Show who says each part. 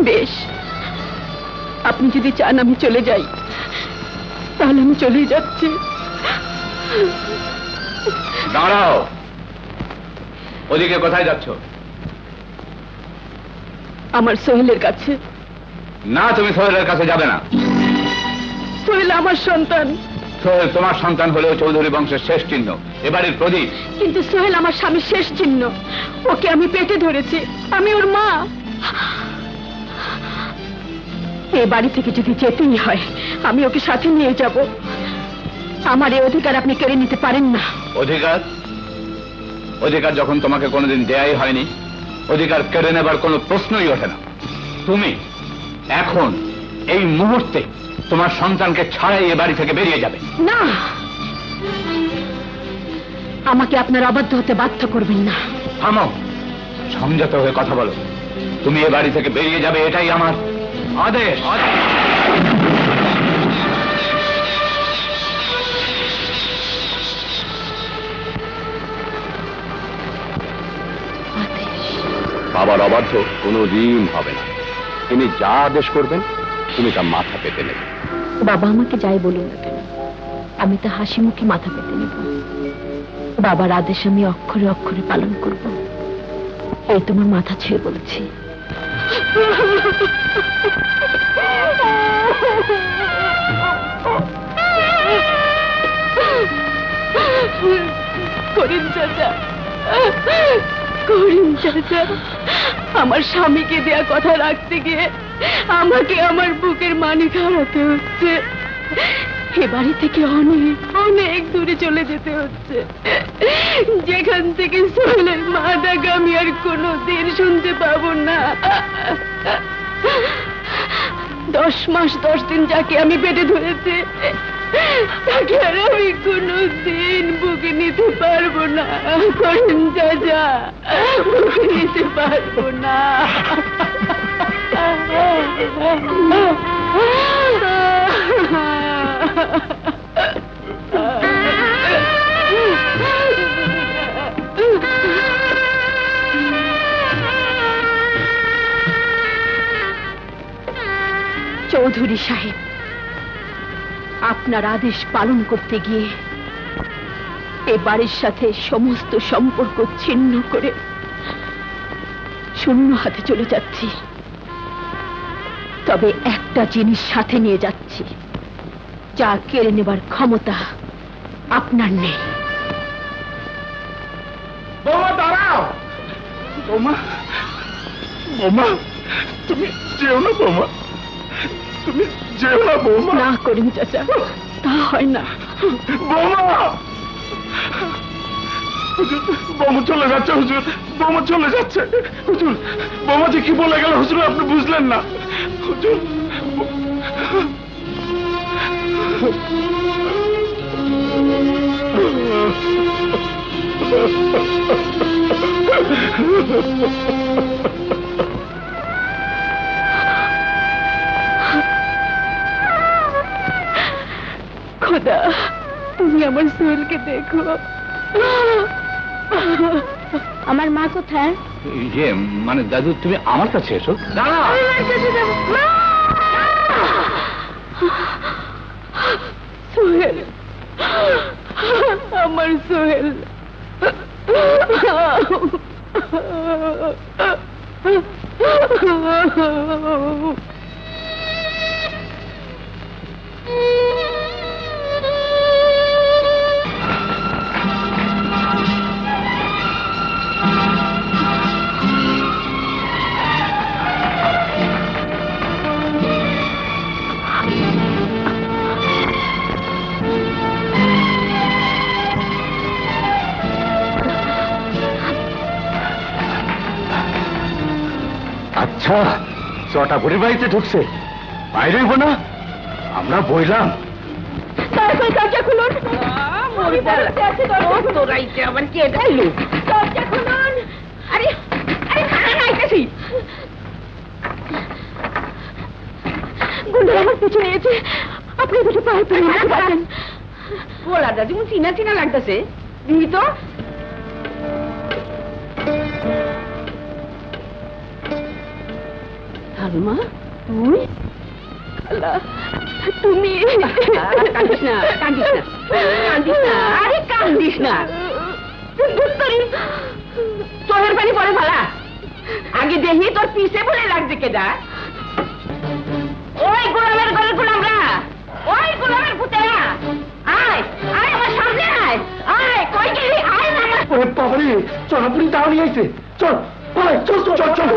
Speaker 1: বেশ। আপনি যদি চান আমি চলে যাই তাহলে আমি চলেই যাচ্ছি।
Speaker 2: দাঁড়াও। ওদিকে কোথায় যাচ্ছ?
Speaker 1: আমার সোহেলের কাছে।
Speaker 2: না তুমি সোহেলের কাছে যাবে না।
Speaker 1: সোহেল আমার সন্তান।
Speaker 2: সোহেল তোমার সন্তান হলেও চৌধুরী বংশের শেষ চিহ্ন। এবারের প্রদীপ।
Speaker 1: কিন্তু সোহেল আমার স্বামীর শেষ চিহ্ন। ওকে আমি পেটে ধরেছি। আমি ওর মা। এ বাড়ি থেকে যদি যেতেই হয় আমি ওকে সাথে নিয়ে যাব। আমার এই অধিকার আপনি কেড়ে নিতে পারেন না।
Speaker 2: অধিকার? অধিকার যখন তোমাকে কোনোদিন দেয়াই হয়নি অধিকার কেড়ে নেবার কোনো প্রশ্নই ওঠে না। তুমি এখন এই মুহূর্তে তোমার সন্তানকে ছাড়াই এ বাড়ি থেকে বেরিয়ে যাবে।
Speaker 1: না! আমাকে আপনার অবাধ্য হতে বাধ্য করবেন না।
Speaker 2: থামো! সংযত হয়ে কথা বলো। তুমি এ বাড়ি থেকে বেরিয়ে যাবে এটাই আমার আদেশ।
Speaker 3: বাবার অবাধ্য কোনো ঋণ হবে না। তিনি যা আদেশ করবেন তুমি তা মাথা পেতে নেবে।
Speaker 1: বাবা আমাকে যাই বলুন না কেন? আমি তা হাসি মুখে মাথা পেতে নেব। বাবার আদেশ আমি অক্ষরে অক্ষরে পালন করব। এই তোমার মাথা ছেড়ে বলছি। করিম চাচা। আমার স্বামীকে দেয়া কথা রাখতে গিয়ে আমাকে আমার বুকের হারাতে হচ্ছে। এ বাড়ি থেকে অনেক অনেক দূরে চলে যেতে হচ্ছে। যেখান থেকে সোহেলের মা ডাকা আমি আর কোনো দিন শুনতে পাবো না। দশ মাস, দশ দিন যাকে আমি পেটে ধরেছি তাকে আর আমি কোনো দিন বুকে নিতে পারব না। করেন যা, বুকে নিতে পারব না। চৌধুরী সাহেব আপনার আদেশ পালন করতে গিয়ে এ বাড়ির সাথে সমস্ত সম্পর্ক ছিন্ন করে শূন্য হাতে চলে যাচ্ছি। তবে একটা জিনিস সাথে নিয়ে যাচ্ছি, যা কেড়ে নেবার ক্ষমতা আপনার নেই।
Speaker 2: তুমি তুমি যেও না বৌমা?
Speaker 1: না করিম চাচা। তা হয় না।
Speaker 2: বৌমা? হুজুর বৌমা চলে যাচ্ছে হুজুর। বৌমা চলে যাচ্ছে। হুজুর বৌমা যে কি বলে গেল হুজুর আপনি বুঝলেন না। হুজুর
Speaker 1: খোদা তুমি আমার সোহেলকে দেখো। আমার মা কোথায়?
Speaker 2: ইয়ে মানে দাদু তুমি আমার কাছে এসো।
Speaker 1: সোহেল আমার সোহেল।
Speaker 2: আচ্ছা চটা বুড়ি বাড়িতে ঢুকছে। বাইরে হইব না আমরা বইলাম।
Speaker 1: তাড়াতাড়ি দরজা খুলুন। আমি বলতে আছি দরজা খুলুন।
Speaker 4: তোরাইতে আবার কে গেল
Speaker 1: দরজা খুলুন।
Speaker 4: আরে আরে খানা আইতেছি।
Speaker 1: গুন্ডা আমার পিছনে এসে আপনি দুটো পায়ে পড়ে
Speaker 4: চিনা চিনা লাগতেছে। দিবি তো?
Speaker 1: সালমা তুই তুমি
Speaker 4: কান্দিস না কান্দিস না কান্দিস না আরে কান্দিস না চোখের পানি পরে ভালা আগে দেখি তোর পিছে বলে লাগছে কেডা ওই গোলামের ঘরের গোলামরা ওই গোলামের পুতেরা আয় আয় আমার সামনে আয় আয় কই গেলি আয় না আমার
Speaker 5: ওরে বাবারে চল পুরি তাহলে আইছে চল চল চল চল চল